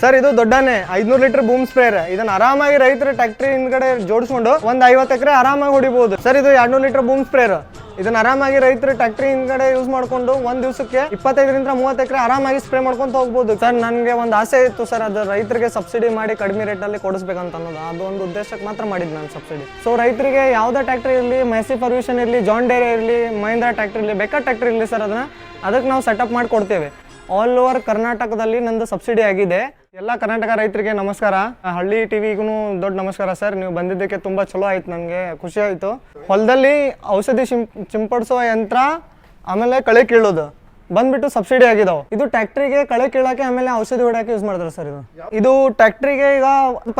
Sir, ಇದು ದೊಡ್ಡನೆ. ಐದ್ನೂರು litre boom sprayer. ಇದನ್ನ ಆರಾಮಾಗಿ ರೈತರು ಟ್ಯಾಕ್ಟ್ರಿ ಹಿಂದ್ಗಡೆ ಜೋಡಿಸ್ಕೊಂಡು ಒಂದ್ ಐವತ್ತು ಎಕರೆ ಆರಾಮಾಗಿ ಹೊಡಿಬಹುದು ಸರ್, ಇದು ಎರಡ್ನೂರು ಲೀಟರ್ ಬೂಮ್ ಸ್ಪ್ರೇಯರ್. ಇದನ್ನ ಆರಾಮಾಗಿ ರೈತರು ಟ್ಯಾಕ್ಟ್ರಿ ಹಿಂದ್ಗಡೆ ಯೂಸ್ ಮಾಡ್ಕೊಂಡು ಒಂದ್ ದಿವಸಕ್ಕೆ ಇಪ್ಪತ್ತೈದರಿಂದ ಮೂವತ್ತು ಎಕರೆ ಆರಾಮಾಗಿ ಸ್ಪ್ರೇ ಮಾಡ್ಕೊಂತ ಹೋಗ್ಬೋದು. ಸರ್, ನನಗೆ ಒಂದು ಆಸೆ ಇತ್ತು ಸರ್, ಅದು ರೈತರಿಗೆ ಸಬ್ಸಿಡಿ ಮಾಡಿ ಕಡಿಮೆ ರೇಟಲ್ಲಿ ಕೊಡಿಸ್ಬೇಕಂತ ಅನ್ನೋದು ಅದು ಒಂದು ಉದ್ದೇಶಕ್ಕೆ ಮಾತ್ರ ಮಾಡಿದ್ ನಾನು ಸಬ್ಸಿಡಿ. ಸೊ ರೈತರಿಗೆ ಯಾವ್ದೇ ಟ್ಯಾಕ್ಟ್ರಿ ಇರಲಿ ಮೆಸಿ ಪರ್ಮಿಷನ್ ಇರಲಿ ಜಾನ್ ಡೇರೆ ಇರಲಿ ಮಹಿಂದ್ರ ಟ್ರಾಕ್ಟರ್ ಇರಲಿ ಬೇಕಾ ಟ್ರಾಕ್ಟರ್ ಇರಲಿ ಸರ್, ಅದನ್ನ ಅದಕ್ಕೆ ನಾವು ಸೆಟಪ್ ಮಾಡಿ ಕೊಡ್ತೇವೆ ಆಲ್ ಓವರ್ ಕರ್ನಾಟಕದಲ್ಲಿ ನಂದು ಸಬ್ಸಿಡಿ ಆಗಿದೆ. ಎಲ್ಲ ಕರ್ನಾಟಕ ರೈತರಿಗೆ ನಮಸ್ಕಾರ. ಹಳ್ಳಿ ಟಿವಿಗೂ ದೊಡ್ಡ ನಮಸ್ಕಾರ ಸರ್. ನೀವು ಬಂದಿದ್ದಕ್ಕೆ ತುಂಬಾ ಚಲೋ ಆಯ್ತು ನನಗೆ. ಖುಷಿ ಆಯ್ತು. ಹೊಲದಲ್ಲಿ ಔಷಧಿ ಸಿಂ, ಸಿಂಪಡಿಸುವ ಯಂತ್ರ, ಆಮೇಲೆ ಕಳೆ ಕೀಳೋದು. ಬಂದ್ಬಿಟ್ಟು ಸಬ್ಸಿಡಿ ಆಗಿದಾವೆ. ಇದು ಟ್ಯಾಕ್ಟ್ರಿಗೆ ಕಳೆ ಕೀಳಕ್ಕೆ ಆಮೇಲೆ ಔಷಧಿ ಹೊಡಕ್ಕೆ ಯೂಸ್ ಮಾಡ್ತಾರೆ ಸರ್ ಇದು. ಇದು ಟ್ರ್ಯಾಕ್ಟ್ರಿಗೆ ಈಗ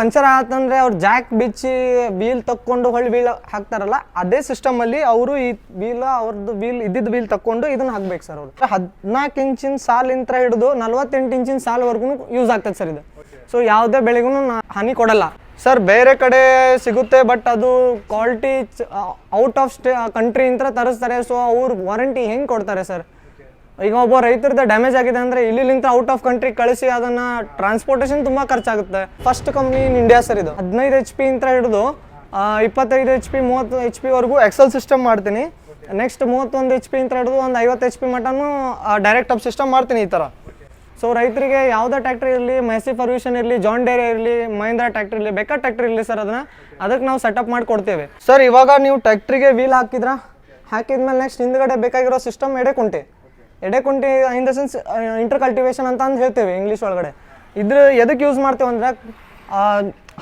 ಪಂಚರ್ ಆತಂದ್ರೆ ಅವ್ರು ಜಾಕ್ ಬಿಚ್ಚಿ ವೀಲ್ ತಕ್ಕೊಂಡು ಹೊಳ್ಳಿ ವೀಲ್ ಹಾಕ್ತಾರಲ್ಲ, ಅದೇ ಸಿಸ್ಟಮ್ ಅಲ್ಲಿ ಅವರು ಈ ವೀಲ್ ಅವ್ರದ್ದು ವೀಲ್ ಇದ್ದಿದ್ದು ವೀಲ್ ತಕ್ಕೊಂಡು ಇದನ್ನ ಹಾಕ್ಬೇಕು ಸರ್ ಅವರು. ಹದಿನಾಲ್ಕು ಇಂಚಿನ ಸಾಲಿಂತ್ರ ಹಿಡಿದು ನಲ್ವತ್ತೆಂಟು ಇಂಚಿನ ಸಾಲ್ವರೆಗೂ ಯೂಸ್ ಆಗ್ತದೆ ಸರ್ ಇದು. ಸೊ ಯಾವುದೇ ಬೆಳೆಗೂ ಹಾನಿ ಕೊಡಲ್ಲ. ಸರ್ ಬೇರೆ ಕಡೆ ಸಿಗುತ್ತೆ ಬಟ್ ಅದು quality out of stay country ಇಂತ್ರ ತರಿಸ್ತಾರೆ ಸೊ ಅವ್ರು ವಾರಂಟಿ ಹೆಂಗೆ ಕೊಡ್ತಾರೆ ಸರ್ ಈಗ ಒಬ್ಬ ರೈತರದ ಡ್ಯಾಮೇಜ್ ಆಗಿದೆ ಅಂದ್ರೆ ಇಲ್ಲಿಂದ ಔಟ್ ಆಫ್ ಕಂಟ್ರಿ ಕಳಿಸಿ ಅದನ್ನ ಟ್ರಾನ್ಸ್ಪೋರ್ಟೇಷನ್ ತುಂಬಾ ಖರ್ಚಾಗುತ್ತೆ. First company in India sir ಇದು. ಹದಿನೈದು ಎಚ್ ಪಿ ಇಂತ ಹಿಡಿದು ಇಪ್ಪತ್ತೈದು ಎಚ್ ಪಿ ಮೂವತ್ತು ಎಚ್ ಪಿ ವರೆಗೂ ಎಕ್ಸೆಲ್ ಸಿಸ್ಟಮ್ ಮಾಡ್ತೀನಿ. ನೆಕ್ಸ್ಟ್ ಮೂವತ್ತೊಂದು ಎಚ್ ಪಿ ಇಂತ ಹಿಡಿದು ಒಂದು ಐವತ್ತು ಎಚ್ ಪಿ ಮಟನು ಡೈರೆಕ್ಟ್ ಅಪ್ ಸಿಸ್ಟಮ್ ಮಾಡ್ತೀನಿ ಈ ಥರ ಸೊ ರೈತರಿಗೆ ಯಾವುದೇ ಟ್ಯಾಕ್ಟ್ರಿ ಇರಲಿ ಮೆಸಿ ಫರ್ವಿಷನ್ ಇರಲಿ ಜಾನ್ ಡೇರಿ ಇರಲಿ ಮಹೇಂದ್ರ ಟ್ಯಾಕ್ಟ್ರಿ ಇರಲಿ ಬೇಕಾ ಟ್ಯಾಕ್ಟ್ರಿ ಇರಲಿ ಸರ್ ಅದನ್ನ ಅದಕ್ಕೆ ನಾವು ಸೆಟಪ್ ಮಾಡಿ ಕೊಡ್ತೇವೆ ಸರ್ ಇವಾಗ ನೀವು ಟ್ಯಾಕ್ಟ್ರಿಗೆ ವೀಲ್ ಹಾಕಿದ್ರಾ? ಹಾಕಿದ್ಮೇಲೆ ನೆಕ್ಸ್ಟ್ ಹಿಂದ್ಗಡೆ ಬೇಕಾಗಿರೋ ಸಿಸ್ಟಮ್ ಎಡೆ ಕುಂಟೆ. ಎಡೆ ಕುಂಟೆ in the sense inter cultivation ಅಂತ ಅಂದು ಹೇಳ್ತೇವೆ ಇಂಗ್ಲೀಷ್ ಒಳಗಡೆ. ಇದ್ರ ಎದಕ್ಕೆ ಯೂಸ್ ಮಾಡ್ತೇವೆ ಅಂದ್ರೆ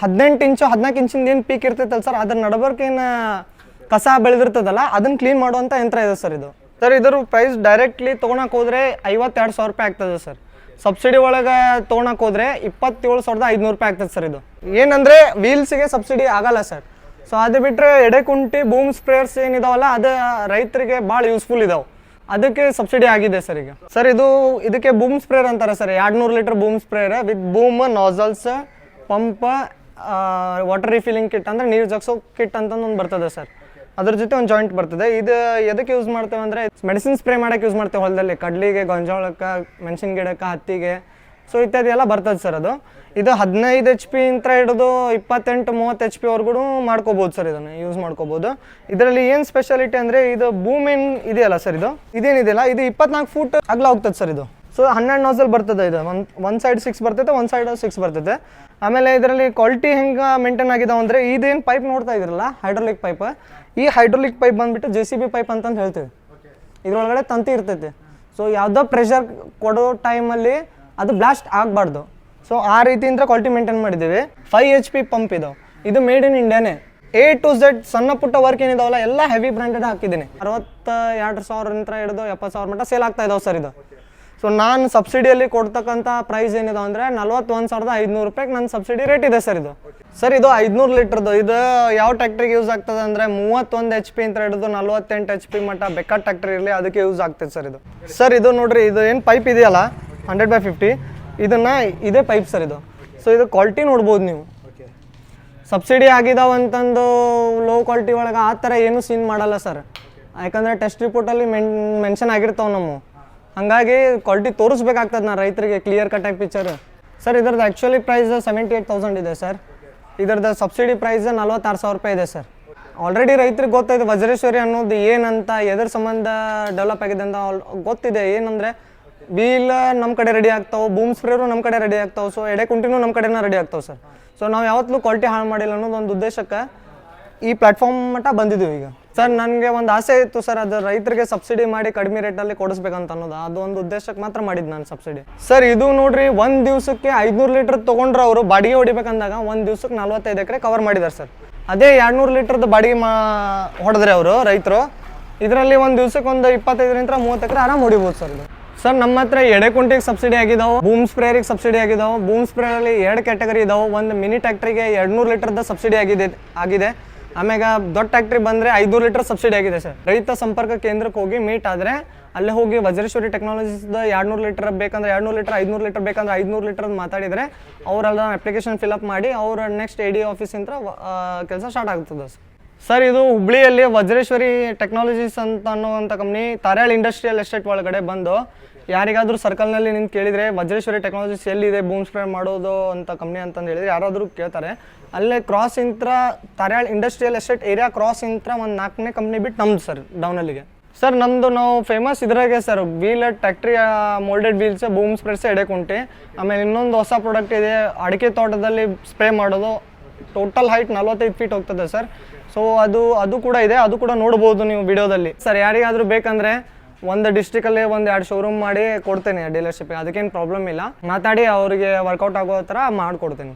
ಹದಿನೆಂಟು ಇಂಚು ಹದಿನಾಲ್ಕು ಇಂಚಿಂದ ಏನು ಪೀಕ್ ಇರ್ತೈತಲ್ಲ ಸರ್ ಅದ್ರ ನಡಬರ್ಕೇನು ಕಸ ಬೆಳೆದಿರ್ತದಲ್ಲ ಅದನ್ನ ಕ್ಲೀನ್ ಮಾಡುವಂಥ ಯಂತ್ರ ಇದೆ ಸರ್ ಇದು. ಸರ್ ಇದ್ರ ಪ್ರೈಸ್ ಡೈರೆಕ್ಟ್ಲಿ ತೊಗೊಳಕ್ ಹೋದ್ರೆ ಐವತ್ತೆರಡು ಸಾವಿರ ರೂಪಾಯಿ ಆಗ್ತದೆ ಸರ್ ಸಬ್ಸಿಡಿ ಒಳಗೆ ತೊಗೊಳಕ್ ಹೋದ್ರೆ ಇಪ್ಪತ್ತೇಳು ಸಾವಿರದ ಐದುನೂರು ರೂಪಾಯಿ ಆಗ್ತದೆ ಸರ್ ಇದು. ಏನಂದ್ರೆ ವೀಲ್ಸ್ಗೆ ಸಬ್ಸಿಡಿ ಆಗಲ್ಲ ಸರ್ ಸೊ ಅದು ಬಿಟ್ಟರೆ ಎಡೆಕುಂಟಿ ಬೂಮ್ ಸ್ಪ್ರೇಯರ್ಸ್ ಏನಿದಾವಲ್ಲ, ಅದು ರೈತರಿಗೆ ಭಾಳ ಯೂಸ್ಫುಲ್ ಇದಾವೆ. ಅದಕ್ಕೆ ಸಬ್ಸಿಡಿ ಆಗಿದೆ ಸರ್ ಈಗ. ಸರ್ ಇದು ಇದಕ್ಕೆ ಬೂಮ್ ಸ್ಪ್ರೇರ್ ಅಂತಾರೆ ಸರ್ ಎರಡ್ನೂರು litre boom sprayer with boom nozzles pump water refilling kit ಅಂದ್ರೆ ನೀರು ಜಗ್ಸೋ ಕಿಟ್ ಅಂತ ಒಂದು ಬರ್ತದೆ ಸರ್ ಅದ್ರ ಜೊತೆ ಒಂದು ಜಾಯಿಂಟ್ ಬರ್ತದೆ. ಇದು ಎದಕ್ಕೆ ಯೂಸ್ ಮಾಡ್ತೇವೆ ಅಂದರೆ ಮೆಡಿಸಿನ್ ಸ್ಪ್ರೇ ಮಾಡಕ್ಕೆ ಯೂಸ್ ಮಾಡ್ತೇವೆ ಹೊಲದಲ್ಲಿ. ಕಡ್ಲಿಗೆ, ಗೊಂಜಾಳಕ್ಕೆ ಮೆಣಸಿನ ಗಿಡಕ್ಕೆ ಹತ್ತಿಗೆ. ಸೊ ಇತ್ಯಾದಿ ಎಲ್ಲ ಬರ್ತದೆ ಸರ್ ಅದು. ಇದು ಹದಿನೈದು ಎಚ್ ಪಿ ಇಂತ ಹಿಡಿದು ಇಪ್ಪತ್ತೆಂಟು ಮೂವತ್ತು ಎಚ್ ಪಿ ವರ್ಗೂ ಮಾಡ್ಕೋಬೋದು ಸರ್ ಇದನ್ನು ಯೂಸ್ ಮಾಡ್ಕೋಬೋದು. ಇದರಲ್ಲಿ ಏನು ಸ್ಪೆಷಾಲಿಟಿ ಅಂದರೆ ಇದು ಬೂಮಿನ್ ಇದೆಯಲ್ಲ ಸರ್ ಇದು? ಇದೇನಿದೆಯಲ್ಲ? ಇದು ಇಪ್ಪತ್ನಾಲ್ಕು ಫೂಟ್ ಅಗ್ಲ ಹೋಗ್ತದೆ ಸರ್ ಇದು. ಸೊ ಹನ್ನೆರಡು ನೋಸಲ್ ಬರ್ತದೆ ಇದು. ಒಂದು ಒಂದು ಸೈಡ್ ಸಿಕ್ಸ್ ಬರ್ತೈತೆ ಒಂದು ಸೈಡ್ ಸಿಕ್ಸ್ ಬರ್ತೈತೆ ಆಮೇಲೆ ಇದರಲ್ಲಿ ಕ್ವಾಲಿಟಿ ಹೆಂಗೆ ಮೇಂಟೈನ್ ಆಗಿದಾವೆ ಅಂದರೆ ಇದೇನು ಪೈಪ್ ನೋಡ್ತಾ ಇದ್ರಲ್ಲ ಹೈಡ್ರೋಲಿಕ್ ಪೈಪ್ ಈ ಹೈಡ್ರೋಲಿಕ್ ಪೈಪ್ ಬಂದ್ಬಿಟ್ಟು ಜೆ ಸಿ ಬಿ ಪೈಪ್ ಅಂತಂದು ಹೇಳ್ತೀವಿ. ಇದರೊಳಗಡೆ ತಂತಿ ಇರ್ತೈತೆ. ಸೊ ಯಾವುದೋ ಪ್ರೆಷರ್ ಕೊಡೋ ಟೈಮಲ್ಲಿ ಅದು ಬ್ಲಾಸ್ಟ್ ಆಗಬಾರ್ದು. ಸೊ ಆ ರೀತಿಯಿಂದ ಕ್ವಾಲಿಟಿ ಮೇಂಟೈನ್ ಮಾಡಿದ್ದೀವಿ. ಫೈವ್ ಎಚ್ ಪಿ ಪಂಪ್ ಇದು. ಇದು ಮೇಡ್ ಇನ್ ಇಂಡಿಯಾನೇ ಎ ಟು ಝೆಡ್ ಸಣ್ಣ ಪುಟ್ಟ ವರ್ಕ್ ಏನಿದಾವಲ್ಲ, ಎಲ್ಲ ಹೆವಿ ಬ್ರ್ಯಾಂಡೆಡ್ ಹಾಕಿದ್ದೀನಿ. ಅರವತ್ತ ಎರಡು ಸಾವಿರ ನಂತರ ಹಿಡಿದು ಎಪ್ಪತ್ತು ಸಾವಿರ ಮಟ್ಟ ಸೇಲ್ ಆಗ್ತಾ ಇದಾವೆ ಸರ್ ಇದು. ಸೊ ನಾನು ಸಬ್ಸಿಡಿಯಲ್ಲಿ ಕೊಡ್ತಕ್ಕಂಥ ಪ್ರೈಸ್ ಏನಿದೆ ಅಂದರೆ ನಲ್ವತ್ತೊಂದು ಸಾವಿರದ ಐದುನೂರು ರೂಪಾಯಿಗೆ ನನ್ನ ಸಬ್ಸಿಡಿ ರೇಟ್ ಇದೆ ಸರ್ ಇದು. ಸರ್ ಇದು ಐದುನೂರು ಲೀಟ್ರದ್ದು. ಇದು ಯಾವ ಟ್ಯಾಕ್ಟ್ರಿಗೆ ಯೂಸ್ ಆಗ್ತದೆ ಅಂದರೆ ಮೂವತ್ತೊಂದು ಎಚ್ ಪಿ ಅಂತ ಹಿಡಿದು ನಲ್ವತ್ತೆಂಟು ಎಚ್ ಪಿ ಮಟ್ಟ ಬೆಕ್ಕ ಟ್ಯಾಕ್ಟ್ರಿ ಇರಲಿ, ಅದಕ್ಕೆ ಯೂಸ್ ಆಗ್ತದೆ ಸರ್ ಇದು. ಸರ್ ಇದು ನೋಡ್ರಿ, ಇದು ಏನು ಪೈಪ್ ಇದೆಯಲ್ಲ? Hundred by fifty. ಇದನ್ನು ಇದೇ ಪೈಪ್ ಸರ್ ಇದು. ಸೊ ಇದು ಕ್ವಾಲಿಟಿ ನೋಡ್ಬೋದು ನೀವು. ಸಬ್ಸಿಡಿ ಆಗಿದಾವ ಅಂತಂದು ಲೋ ಕ್ವಾಲಿಟಿ ಒಳಗೆ ಆ ಥರ ಏನೂ ಸೀನ್ ಮಾಡಲ್ಲ ಸರ್ ಯಾಕಂದರೆ ಟೆಸ್ಟ್ ರಿಪೋರ್ಟಲ್ಲಿ ಮೆನ್ ಮೆನ್ಷನ್ ಆಗಿರ್ತಾವೆ ನಮ್ಮ. ಹಾಗಾಗಿ ಕ್ವಾಲಿಟಿ ತೋರಿಸ್ಬೇಕಾಗ್ತದೆ ನಾ ರೈತರಿಗೆ ಕ್ಲಿಯರ್ ಕಟ್ ಆಗಿ ಪಿಕ್ಚರ್ ಸರ್ ಇದ್ರದ್ದು actually price seventy eight thousand ಇದೆ ಸರ್ ಇದ್ರದ್ದು ಸಬ್ಸಿಡಿ ಪ್ರೈಸ್ ನಲ್ವತ್ತಾರು ಸಾವಿರ ರೂಪಾಯಿ ಇದೆ ಸರ್ ಆಲ್ರೆಡಿ ರೈತರಿಗೆ ಗೊತ್ತಾಯ್ತು ವಜ್ರೇಶ್ವರಿ ಅನ್ನೋದು ಏನಂತ ಎದ್ರ ಸಂಬಂಧ ಡೆವಲಪ್ ಆಗಿದೆ ಅಂತ ಗೊತ್ತಿದೆ. ಏನಂದರೆ ವೀಲ್ ನಮ್ಮ ಕಡೆ ರೆಡಿ ಆಗ್ತಾವೆ ಬೂಮ್ ಸ್ಪ್ರೇರು ನಮ್ಮ ಕಡೆ ರೆಡಿ ಆಗ್ತಾವೆ ಸೊ ಎಡೆ ಕುಂಟಿನೂ ನಮ್ಮ ಕಡೆನ ರೆಡಿ ಆಗ್ತಾವ ಸರ್ ಸೊ ನಾವು ಯಾವತ್ತೂ ಕ್ವಾಲಿಟಿ ಹಾಳು ಮಾಡಿಲ್ಲ ಅನ್ನೋದೊಂದು ಉದ್ದೇಶಕ್ಕೆ ಈ ಪ್ಲಾಟ್ಫಾರ್ಮ್ ಮಟ್ಟ ಬಂದಿದ್ದೀವಿ ಈಗ. ಸರ್ ನನಗೆ ಒಂದು ಆಸೆ ಇತ್ತು ಸರ್ ಅದು ರೈತರಿಗೆ ಸಬ್ಸಿಡಿ ಮಾಡಿ ಕಡಿಮೆ ರೇಟಲ್ಲಿ ಕೊಡಿಸ್ಬೇಕಂತ ಅನ್ನೋದು. ಅದು ಒಂದು ಉದ್ದೇಶಕ್ಕೆ ಮಾತ್ರ ಮಾಡಿದ್ದು ನಾನು ಸಬ್ಸಿಡಿ ಸರ್ ಇದು ನೋಡ್ರಿ, ಒಂದು ದಿವಸಕ್ಕೆ ಐದುನೂರು ಲೀಟರ್ ತೊಗೊಂಡ್ರೆ ಅವರು ಬಾಡಿಗೆ ಹೊಡಿಬೇಕಂದಾಗ ಒಂದು ದಿವ್ಸಕ್ಕೆ ನಲ್ವತ್ತೈದು ಎಕರೆ ಕವರ್ ಮಾಡಿದ್ದಾರೆ ಸರ್ ಅದೇ ಎರಡ್ನೂರು ಲೀಟ್ರದ್ದು ಬಾಡಿಗೆ ಮಾ, ಹೊಡೆದ್ರೆ ಅವರು ರೈತರು. ಇದರಲ್ಲಿ ಒಂದು ದಿವಸಕ್ಕೆ ಒಂದು ಇಪ್ಪತ್ತೈದರಿಂದ ಮೂವತ್ತು ಎಕರೆ ಆರಾಮ್ ಹೊಡಿಬೋದು ಸರ್ ಇದು. ಸರ್, ನಮ್ಮ ಹತ್ರ ಎಡೆ ಕುಂಟಿಗೆ ಸಬ್ಸಿಡಿ ಆಗಿದಾವೆ ಬೂಮ್ ಸ್ಪ್ರೇರಿಗೆ ಸಬ್ಸಿಡಿ ಆಗಿದಾವೆ. ಬೂಮ್ ಸ್ಪ್ರೇಯಲ್ಲಿ ಎರಡು ಕ್ಯಾಟಗರಿ ಇದಾವೆ. ಒಂದು ಮಿನಿ ಟ್ಯಾಕ್ಟ್ರಿಗೆ ಎರಡ್ನೂರು ಲೀಟರ್ದ ಸಬ್ಸಿಡಿ ಆಗಿದೆ ಆಗಿದೆ. ಆಮ್ಯಾಗ ದೊಡ್ಡ ಟ್ಯಾಕ್ಟ್ರಿ ಬಂದರೆ ಐದುನೂರು ಲೀಟರ್ ಸಬ್ಸಿಡಿ ಆಗಿದೆ ಸರ್. ರೈತ ಸಂಪರ್ಕ ಕೇಂದ್ರಕ್ಕೆ ಹೋಗಿ ಮೀಟ್ ಆದರೆ ಅಲ್ಲೇ ಹೋಗಿ ವಜ್ರೇಶ್ವರಿ ಟೆಕ್ನಾಲಜೀಸ್ದ ಎರಡ್ನೂರು ಲೀಟರ್ ಬೇಕಂದ್ರೆ ಎರಡ್ನೂರು ಲೀಟರ್ ಐದುನೂರು ಲೀಟರ್ ಬೇಕಂದ್ರೆ ಐದುನೂರು ಲೀಟರ್ ಮಾತಾಡಿದರೆ ಅವರೆಲ್ಲ ಅಪ್ಲಿಕೇಶನ್ ಫಿಲಪ್ ಮಾಡಿ ಅವ್ರ ನೆಕ್ಸ್ಟ್ ಎ ಡಿ ಆಫೀಸಿಂದ ಕೆಲಸ ಸ್ಟಾರ್ಟ್ ಆಗ್ತದೆ ಸರ್. ಸರ್, ಇದು ಹುಬ್ಳಿಯಲ್ಲಿ ವಜ್ರೇಶ್ವರಿ ಟೆಕ್ನಾಲಜೀಸ್ ಅಂತ ಅನ್ನುವಂಥ ಕಂಪ್ನಿ ತಾರ್ಯಾಳ್ ಇಂಡಸ್ಟ್ರಿಯಲ್ ಎಸ್ಟೇಟ್ ಒಳಗಡೆ ಬಂದು, ಯಾರಿಗಾದರೂ ಸರ್ಕಲ್ನಲ್ಲಿ ನಿಂತು ಕೇಳಿದರೆ ವಜ್ರೇಶ್ವರಿ ಟೆಕ್ನಾಲಜೀಸ್ ಎಲ್ಲಿದೆ ಬೂಮ್ ಸ್ಪ್ರೇ ಮಾಡೋದು ಅಂತ ಕಂಪ್ನಿ ಅಂತಂದು ಹೇಳಿದ್ರೆ ಯಾರಾದರೂ ಕೇಳ್ತಾರೆ. ಅಲ್ಲೇ ಕ್ರಾಸ್ ಇಂತ್ರ ತರಾಳ್ ಇಂಡಸ್ಟ್ರಿಯಲ್ ಎಸ್ಟೇಟ್ ಏರಿಯಾ ಕ್ರಾಸ್ ಇಂತ್ರ ಒಂದು ನಾಲ್ಕನೇ ಕಂಪ್ನಿ ಬಿಟ್ಟು ನಮ್ದು ಸರ್ ಡೌನಲ್ಲಿಗೆ ಸರ್ ನಮ್ಮದು ನಾವು ಫೇಮಸ್ ಇದ್ರಾಗೆ ಸರ್ ವೀಲ್ ಟ್ಯಾಕ್ಟ್ರಿ ಮೋಲ್ಡೆಡ್ ವೀಲ್ಸ್ ಬೂಮ್ ಸ್ಪ್ರೆಡ್ಸ್ ಎಡೆಕುಂಟಿ ಆಮೇಲೆ ಇನ್ನೊಂದು ಹೊಸ ಪ್ರಾಡಕ್ಟ್ ಇದೆ, ಅಡಿಕೆ ತೋಟದಲ್ಲಿ ಸ್ಪ್ರೇ ಮಾಡೋದು ಟೋಟಲ್ ಹೈಟ್ ನಲ್ವತ್ತೈದು ಫೀಟ್ ಹೋಗ್ತದೆ ಸರ್ ಸೊ ಅದು ಅದು ಕೂಡ ಇದೆ, ಅದು ಕೂಡ ನೋಡ್ಬೋದು ನೀವು ವಿಡಿಯೋದಲ್ಲಿ. ಸರ್ ಯಾರಿಗಾದ್ರೂ ಬೇಕಂದ್ರೆ ಒಂದು ಡಿಸ್ಟಿಕಲ್ಲಿ ಒಂದು ಎರಡು ಶೋರೂಮ್ ಮಾಡಿ ಕೊಡ್ತೇನೆ ಡೀಲರ್ಶಿಪ್ ಅದಕ್ಕೇನು ಪ್ರಾಬ್ಲಮ್ ಇಲ್ಲ. ಮಾತಾಡಿ ಅವರಿಗೆ ವರ್ಕೌಟ್ ಆಗೋ ಥರ ಮಾಡಿಕೊಡ್ತೀನಿ.